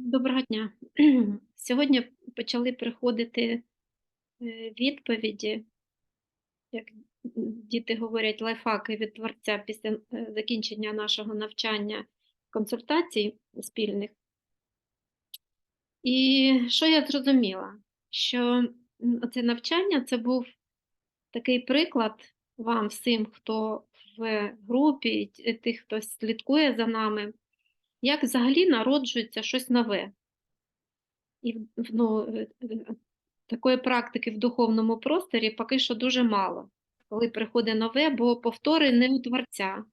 Доброго дня. Сьогодні почали приходити е, відповіді, як діти говорять, лайфхаки від творця після е, закінчення нашого навчання консультацій спільних. І що я зрозуміла? Що це навчання це був такий приклад вам, всім, хто в групі, тих, хто слідкує за нами як взагалі народжується щось нове. І ну, е, е, такої практики в духовному просторі поки що дуже мало, коли приходить нове, бо повтори не у творця.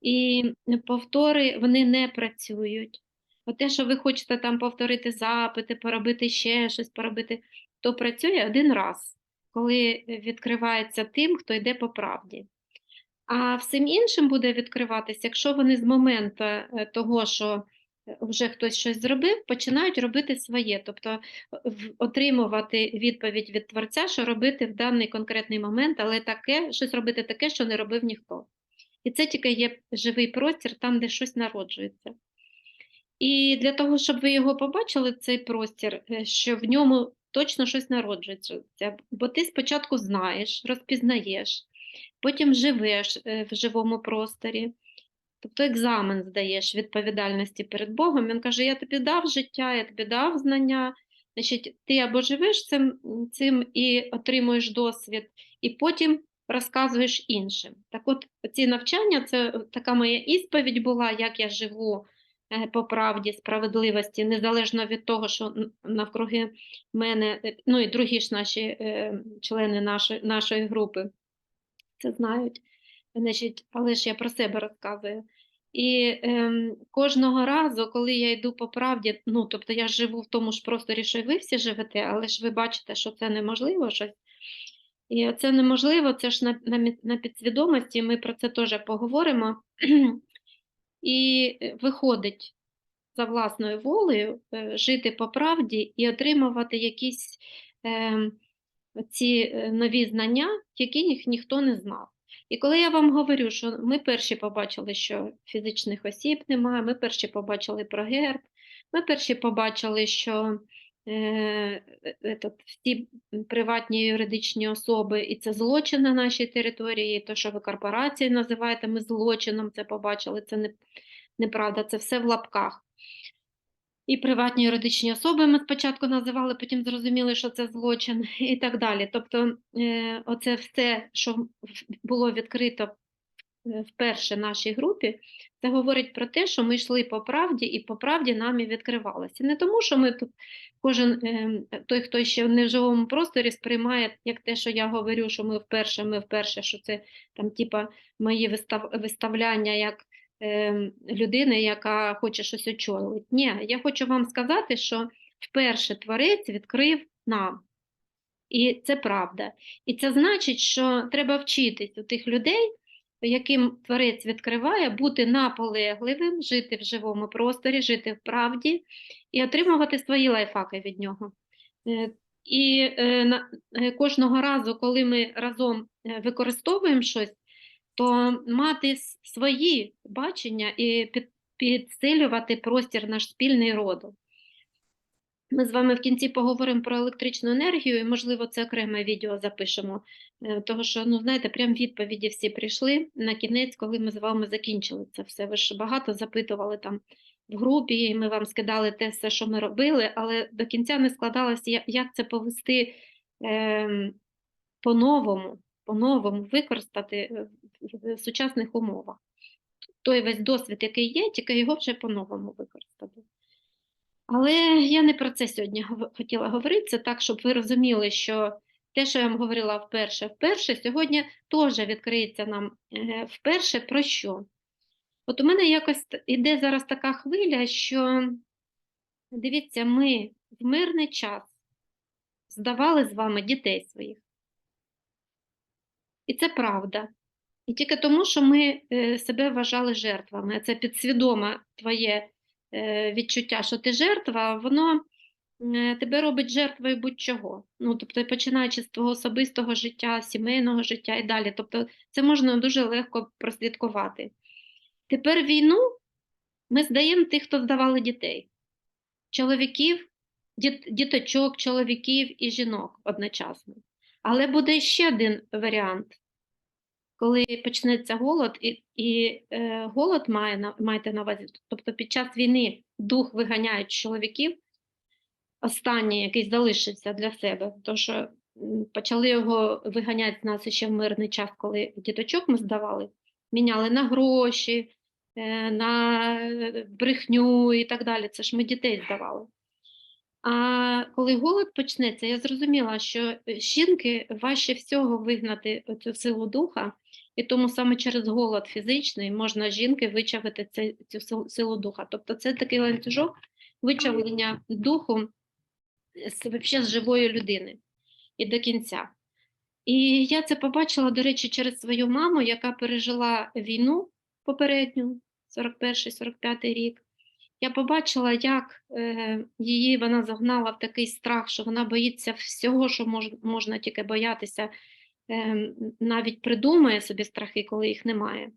І повтори вони не працюють. От те, що ви хочете там повторити запити, поробити ще щось, поробити, то працює один раз, коли відкривається тим, хто йде по правді. А всім іншим буде відкриватися, якщо вони з моменту е, того, що е, вже хтось щось зробив, починають робити своє, тобто е, отримувати відповідь від творця, що робити в даний конкретний момент, але таке, щось робити таке, що не робив ніхто. І це тільки є живий простір, там, де щось народжується. І для того, щоб ви його побачили, цей простір, що в ньому точно щось народжується, бо ти спочатку знаєш, розпізнаєш потім живеш е, в живому просторі, тобто екзамен здаєш відповідальності перед Богом. Він каже: Я тобі дав життя, я тобі дав знання. Значить, Ти або живеш цим, цим і отримуєш досвід, і потім розказуєш іншим. Так от ці навчання це така моя ісповідь була, як я живу е, по правді, справедливості, незалежно від того, що навкруги мене, е, ну і другі ж наші члени нашої, нашої групи це знають, значить, але ж я про себе розказую. І ем, кожного разу, коли я йду по правді, ну тобто я живу в тому ж просторі, що ви всі живете, але ж ви бачите, що це неможливо щось. І це неможливо, це ж на, на, на підсвідомості, ми про це теж поговоримо. І виходить за власною волею е, жити по правді і отримувати якісь. Е, ці е, нові знання, яких ніхто не знав. І коли я вам говорю, що ми перші побачили, що фізичних осіб немає, ми перші побачили про герб, ми перші побачили, що е, е, всі приватні юридичні особи, і це злочин на нашій території, то, що ви корпорації називаєте, ми злочином це побачили, це не, неправда, це все в лапках. І приватні юридичні особи ми спочатку називали, потім зрозуміли, що це злочин, і так далі. Тобто, е, оце все, що було відкрито е, вперше нашій групі, це говорить про те, що ми йшли по правді, і по правді нам і відкривалося. Не тому, що ми тут, кожен е, той, хто ще в неживому просторі, сприймає як те, що я говорю, що ми вперше, ми вперше, що це там, типа, мої вистав, виставляння як. Ем, людини, яка хоче щось очолити. Ні, я хочу вам сказати, що вперше творець відкрив нам. І це правда. І це значить, що треба вчитись у тих людей, яким творець відкриває, бути наполегливим, жити в живому просторі, жити в правді і отримувати свої лайфхаки від нього. Е, і е, е, кожного разу, коли ми разом використовуємо щось, то мати свої бачення і підсилювати простір наш спільний роду. Ми з вами в кінці поговоримо про електричну енергію, і, можливо, це окреме відео запишемо. Е, того що, ну, знаєте, прям відповіді всі прийшли на кінець, коли ми з вами закінчили це все. Ви ж багато запитували там в групі, і ми вам скидали те все, що ми робили, але до кінця не складалося, як це повести е, по-новому, по-новому використати е, в сучасних умовах. Той весь досвід, який є, тільки його вже по-новому використати. Але я не про це сьогодні хотіла говорити, це так, щоб ви розуміли, що те, що я вам говорила вперше, вперше, сьогодні теж відкриється нам е, вперше про що. От у мене якось іде зараз така хвиля, що дивіться, ми в мирний час здавали з вами дітей своїх. І це правда. І тільки тому, що ми е, себе вважали жертвами. Це підсвідоме твоє е, відчуття, що ти жертва, воно е, тебе робить жертвою будь-чого. Ну, тобто, починаючи з твого особистого життя, сімейного життя і далі. Тобто, це можна дуже легко прослідкувати. Тепер війну ми здаємо тих, хто здавали дітей. чоловіків, діт- діточок, чоловіків і жінок одночасно. Але буде ще один варіант, коли почнеться голод, і, і е, голод має на, маєте на увазі, тобто під час війни дух виганяють чоловіків, останній, який залишився для себе, тому що почали його виганяти з нас ще в мирний час, коли діточок ми здавали, міняли на гроші, е, на е, брехню і так далі. Це ж ми дітей здавали. А коли голод почнеться, я зрозуміла, що е, жінки важче всього вигнати цю силу духа, і тому саме через голод фізичний можна жінки вичавити цю сил- силу духа. Тобто це такий ланцюжок вичавлення духу з, з живої людини і до кінця. І я це побачила, до речі, через свою маму, яка пережила війну попередню, 41-45 рік. Я побачила, як е, її вона загнала в такий страх, що вона боїться всього, що мож, можна тільки боятися, е, навіть придумує собі страхи, коли їх немає.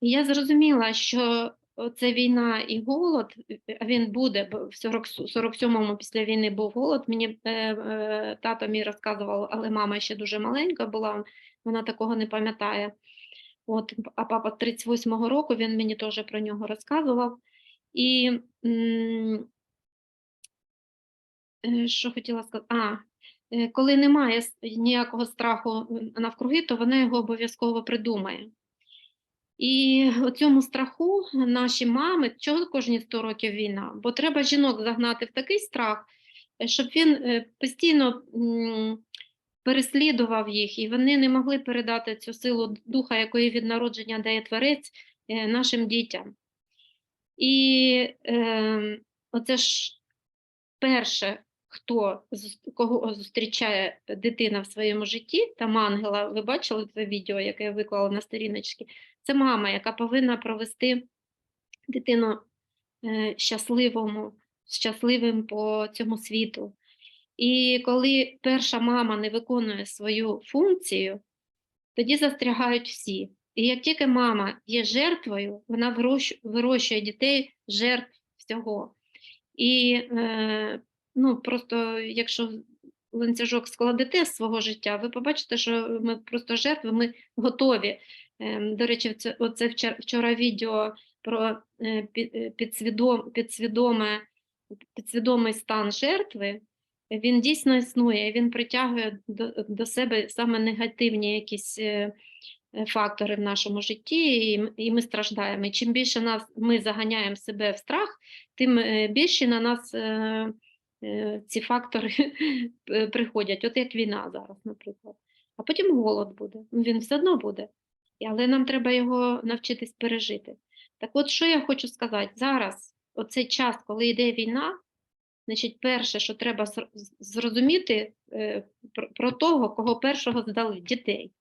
І я зрозуміла, що це війна і голод, він буде, бо в 47-му після війни був голод. Мені е, е, тато мій розказував, але мама ще дуже маленька була, вона такого не пам'ятає. От, а папа 38-го року він мені теж про нього розказував. І е, що хотіла сказати? А, е, коли немає ніякого страху навкруги, то вона його обов'язково придумає. І у цьому страху наші мами, чого кожні 100 років війна? Бо треба жінок загнати в такий страх, е, щоб він постійно переслідував їх, і вони не могли передати цю силу духа, якої від народження дає творець нашим дітям. І е, оце ж перше, хто кого зустрічає дитина в своєму житті, там ангела, ви бачили це відео, яке я виклала на сторіночці, це мама, яка повинна провести дитину е, щасливому, щасливим по цьому світу. І коли перша мама не виконує свою функцію, тоді застрягають всі. І як тільки мама є жертвою, вона вирощує дітей жертв всього. І е, ну, просто якщо ланцюжок складете з свого життя, ви побачите, що ми просто жертви, ми готові. Ем, До речі, це, оце вчора, вчора відео про е, е, підсвідом, підсвідоме, підсвідомий стан жертви, він дійсно існує, він притягує до, до себе саме негативні якісь е, е, фактори в нашому житті, і, і ми страждаємо. Чим більше нас ми заганяємо себе в страх, тим е, більше на нас е, е, ці фактори приходять, от як війна зараз, наприклад. А потім голод буде. Ну, Він все одно буде. Але нам треба його навчитись пережити. Так от, що я хочу сказати, зараз, оцей час, коли йде війна, значить, перше, що треба зрозуміти е, про того, кого першого здали дітей.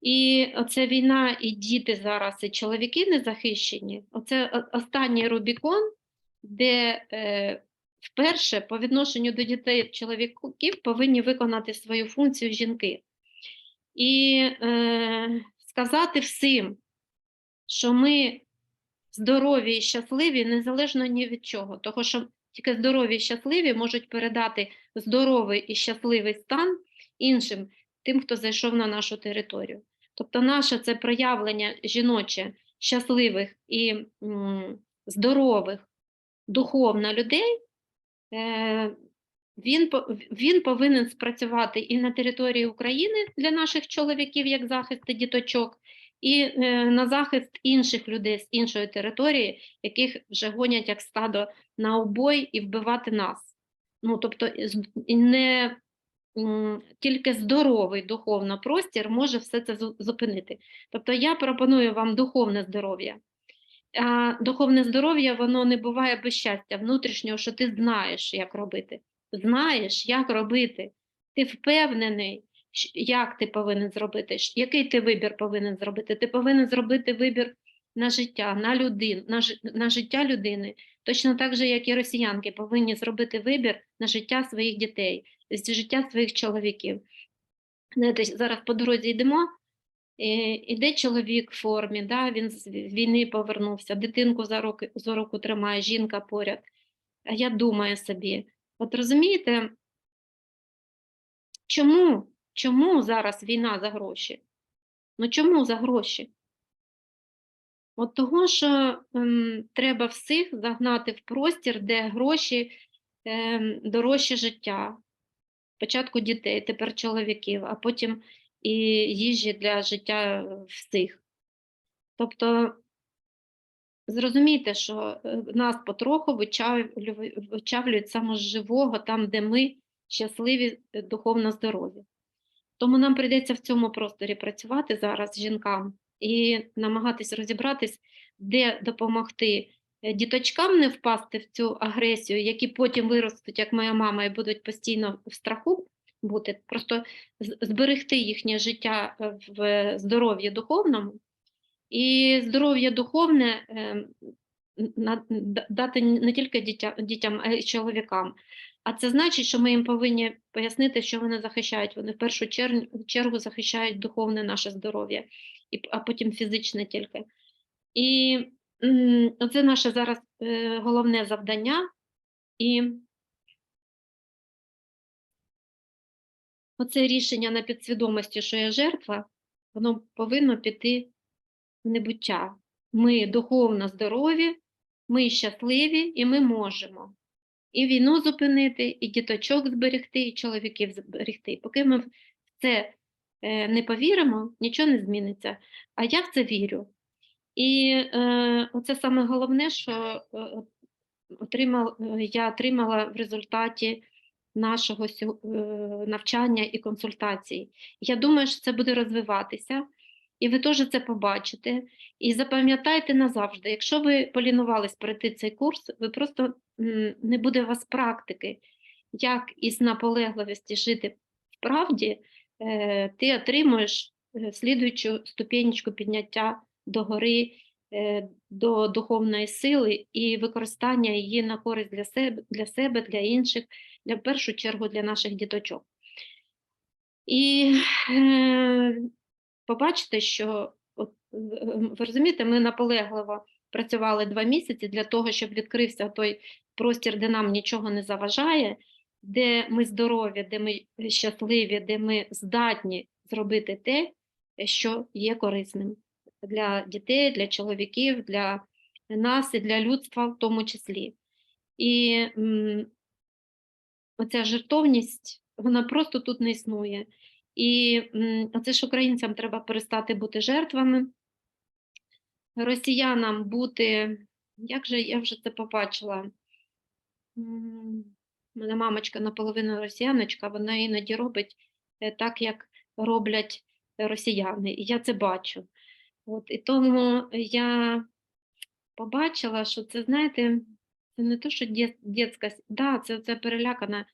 І оце війна, і діти зараз, і чоловіки незахищені. Оце останній Рубікон, де е, вперше по відношенню до дітей чоловіків повинні виконати свою функцію жінки. І е, сказати всім, що ми здорові і щасливі незалежно ні від чого, тому що тільки здорові і щасливі можуть передати здоровий і щасливий стан іншим, тим, хто зайшов на нашу територію. Тобто, наше це проявлення жіноче щасливих і м, здорових духовно людей. Е, він, він повинен спрацювати і на території України для наших чоловіків, як захист діточок, і е, на захист інших людей з іншої території, яких вже гонять як стадо на обой і вбивати нас. Ну, тобто, не тільки здоровий духовно простір може все це зупинити. Тобто я пропоную вам духовне здоров'я. Духовне здоров'я воно не буває без щастя внутрішнього, що ти знаєш, як робити. Знаєш, як робити. Ти впевнений, як ти повинен зробити, який ти вибір повинен зробити. Ти повинен зробити вибір на життя, на людин, на, жи- на життя людини. Точно так же, як і росіянки повинні зробити вибір на життя своїх дітей, життя своїх чоловіків. Знаєте, зараз по дорозі йдемо, Іде чоловік в формі, да, він з війни повернувся, дитинку за руки, за руку тримає, жінка поряд. А я думаю собі, от розумієте, чому, чому зараз війна за гроші? Ну чому за гроші? От того, що ем, треба всіх загнати в простір, де гроші ем, дорожче життя. Спочатку дітей, тепер чоловіків, а потім і їжі для життя всіх. Тобто зрозумійте, що е, нас потроху вичавлю- вичавлюють саме з живого, там, де ми щасливі, е, духовно здорові. Тому нам прийдеться в цьому просторі працювати зараз жінкам і намагатись розібратись, де допомогти е, діточкам не впасти в цю агресію, які потім виростуть, як моя мама, і будуть постійно в страху бути, просто зберегти їхнє життя е, в здоров'ї духовному. І здоров'я духовне е, дати не тільки дітя, дітям, а й чоловікам. А це значить, що ми їм повинні пояснити, що вони захищають. Вони в першу чер- чергу захищають духовне наше здоров'я, і а потім фізичне тільки. І це наше зараз е, головне завдання. І оце рішення на підсвідомості, що я жертва, воно повинно піти в небуття. Ми духовно здорові, ми щасливі і ми можемо і війну зупинити, і діточок зберегти, і чоловіків зберегти. Поки ми це не повіримо, нічого не зміниться. А я в це вірю. І е, оце саме головне, що е, от отримал, е, я отримала в результаті нашого е, навчання і консультацій. Я думаю, що це буде розвиватися, і ви теж це побачите. І запам'ятайте назавжди, якщо ви полінувались пройти цей курс, ви просто не буде у вас практики, як із наполегливості жити в правді, е, ти отримуєш е, слідуючу ступенечку підняття до гори, е, до духовної сили і використання її на користь для себе, для себе, для інших, для в першу чергу для наших діточок. І е, побачите, що от, е, ви розумієте, ми наполегливо працювали два місяці для того, щоб відкрився той простір, де нам нічого не заважає, де ми здорові, де ми щасливі, де ми здатні зробити те, що є корисним для дітей, для чоловіків, для нас і для людства в тому числі. І оця жертовність, вона просто тут не існує. І м, оце ж українцям треба перестати бути жертвами, росіянам бути, як же я вже це побачила? Мене мамочка наполовину росіяночка, вона іноді робить е, так, як роблять росіяни, і я це бачу. От, і тому я побачила, що це, знаєте, це не то, що дєцька, да, це, це перелякана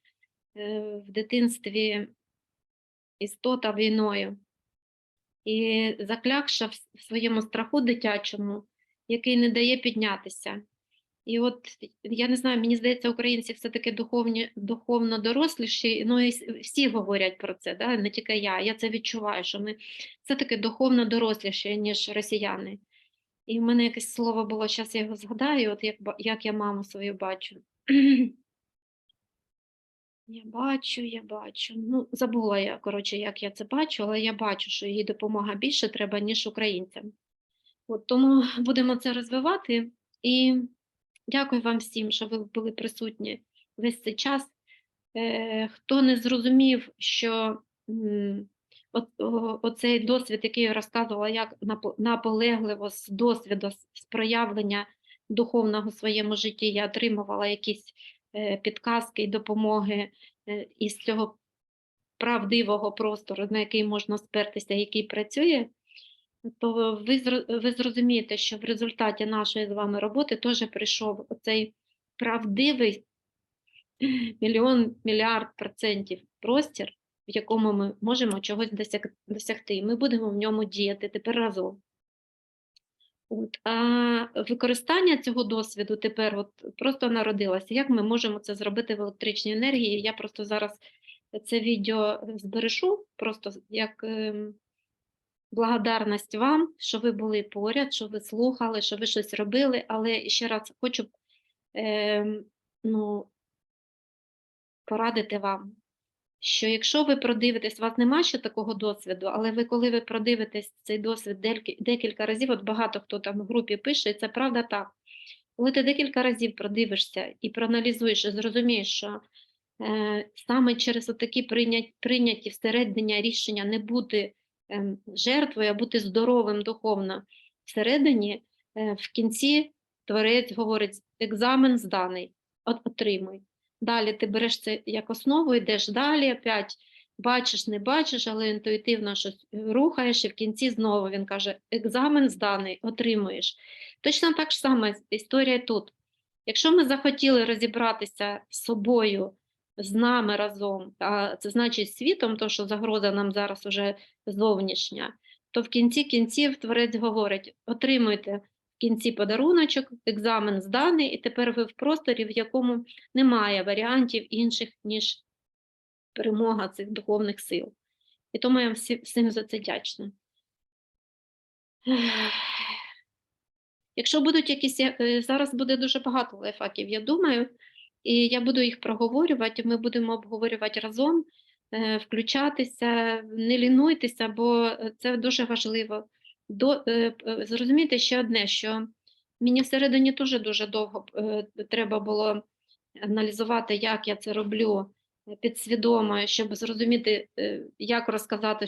е, в дитинстві істота війною. І заклякша в своєму страху дитячому, який не дає піднятися. І от я не знаю, мені здається, українці все-таки духовні, духовно доросліші, ну і всі говорять про це, да? не тільки я. Я це відчуваю, що ми все-таки духовно доросліші, ніж росіяни. І в мене якесь слово було, зараз я його згадаю, от як, як я маму свою бачу. Я бачу, я бачу. Ну, забула я, коротше, як я це бачу, але я бачу, що їй допомога більше треба, ніж українцям. От, тому будемо це розвивати. І дякую вам всім, що ви були присутні весь цей час. Е, хто не зрозумів, що оцей досвід, який я розказувала, як наполегливо з досвіду, з проявлення духовного в своєму житті я отримувала якісь е, підказки і допомоги е, із цього правдивого простору, на який можна спертися, який працює, то ви, ви зрозумієте, що в результаті нашої з вами роботи теж прийшов оцей правдивий мільйон, мільярд процентів простір, в якому ми можемо чогось досяг- досягти. Ми будемо в ньому діяти тепер разом. От, а використання цього досвіду тепер от просто народилося. Як ми можемо це зробити в електричній енергії? Я просто зараз це відео зберешу, просто як ем, благодарність вам, що ви були поряд, що ви слухали, що ви щось робили. Але ще раз хочу ем, ну, порадити вам, що якщо ви продивитесь, у вас нема ще такого досвіду, але ви, коли ви продивитесь цей досвід декілька разів, от багато хто там в групі пише, і це правда так. Коли ти декілька разів продивишся і проаналізуєш, і зрозумієш, що е, саме через такі прийняті, всередині рішення не бути ем, жертвою, а бути здоровим духовно всередині, е, в кінці творець говорить: екзамен зданий, от отримуй. Далі ти береш це як основу, йдеш далі, опять бачиш, не бачиш, але інтуїтивно щось рухаєш, і в кінці знову він каже: екзамен зданий, отримуєш. Точно так ж саме історія тут. Якщо ми захотіли розібратися з собою, з нами разом, а це значить світом, то що загроза нам зараз уже зовнішня, то в кінці кінців творець говорить: отримуйте в кінці подаруночок, екзамен зданий, і тепер ви в просторі, в якому немає варіантів інших, ніж перемога цих духовних сил. І тому я всім за це вдячна. Якщо будуть якісь, е, зараз буде дуже багато лайфхаків, я думаю, і я буду їх проговорювати, ми будемо обговорювати разом, е, включатися, не лінуйтеся, бо е, це дуже важливо. До, е, зрозумійте ще одне, що мені всередині теж дуже довго треба було аналізувати, як я це роблю підсвідомо, щоб зрозуміти, як розказати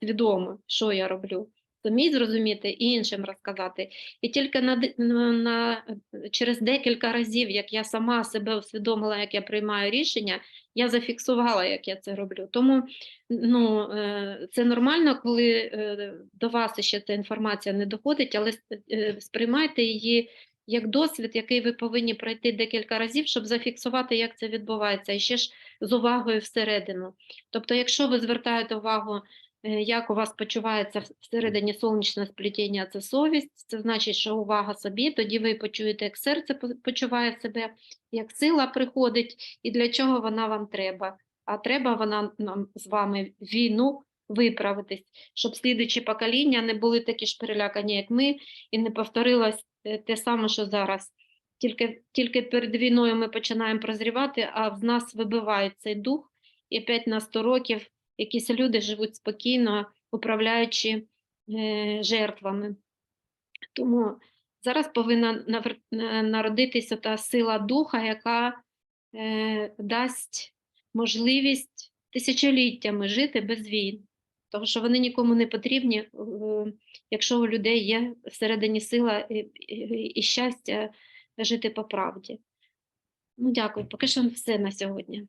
свідомо, що я роблю. Самі зрозуміти і іншим розказати. І тільки на, на, на, через декілька разів, як я сама себе усвідомила, як я приймаю рішення, я зафіксувала, як я це роблю. Тому ну, е, це нормально, коли е, до вас ще ця інформація не доходить, але е, сприймайте її як досвід, який ви повинні пройти декілька разів, щоб зафіксувати, як це відбувається, і ще ж з увагою всередину. Тобто, якщо ви звертаєте увагу е, як у вас почувається всередині сонячне сплетіння, це совість, це значить, що увага собі, тоді ви почуєте, як серце почуває себе, як сила приходить і для чого вона вам треба. А треба вона нам з вами війну виправитись, щоб слідуючі покоління не були такі ж перелякані, як ми, і не повторилось е, те саме, що зараз. Тільки, тільки перед війною ми починаємо прозрівати, а в нас вибиває цей дух, і опять на 100 років якісь люди живуть спокійно, управляючи е, жертвами. Тому зараз повинна народитися та сила духа, яка е, дасть можливість тисячоліттями жити без війн. Тому що вони нікому не потрібні, е, якщо у людей є всередині сила і, і, і щастя жити по правді. Ну, дякую. Поки що все на сьогодні.